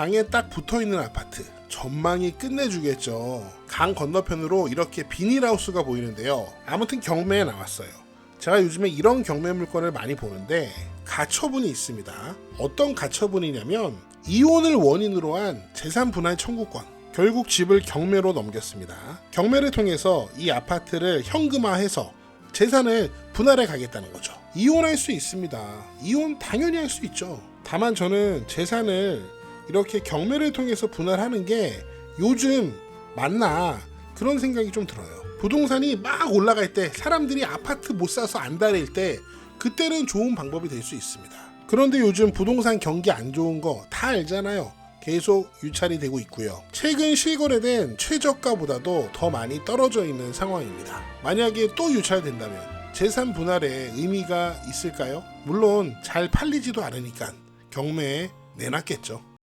강에 딱 붙어 있는 아파트. 전망이 끝내주겠죠. 강 건너편으로 이렇게 비닐하우스가 보이는데요. 아무튼 경매에 나왔어요. 제가 요즘에 이런 경매 물건을 많이 보는데 가처분이 있습니다. 어떤 가처분이냐면 이혼을 원인으로 한 재산 분할 청구권. 결국 집을 경매로 넘겼습니다. 경매를 통해서 이 아파트를 현금화해서 재산을 분할해 가겠다는 거죠. 이혼할 수 있습니다. 이혼 당연히 할 수 있죠. 다만 저는 재산을 이렇게 경매를 통해서 분할하는 게 요즘 맞나 그런 생각이 좀 들어요. 부동산이 막 올라갈 때 사람들이 아파트 못 사서 안달일 때 그때는 좋은 방법이 될 수 있습니다. 그런데 요즘 부동산 경기 안 좋은 거 다 알잖아요. 계속 유찰이 되고 있고요. 최근 실거래된 최저가보다도 더 많이 떨어져 있는 상황입니다. 만약에 또 유찰된다면 재산 분할에 의미가 있을까요? 물론 잘 팔리지도 않으니까 경매에 내놨겠죠.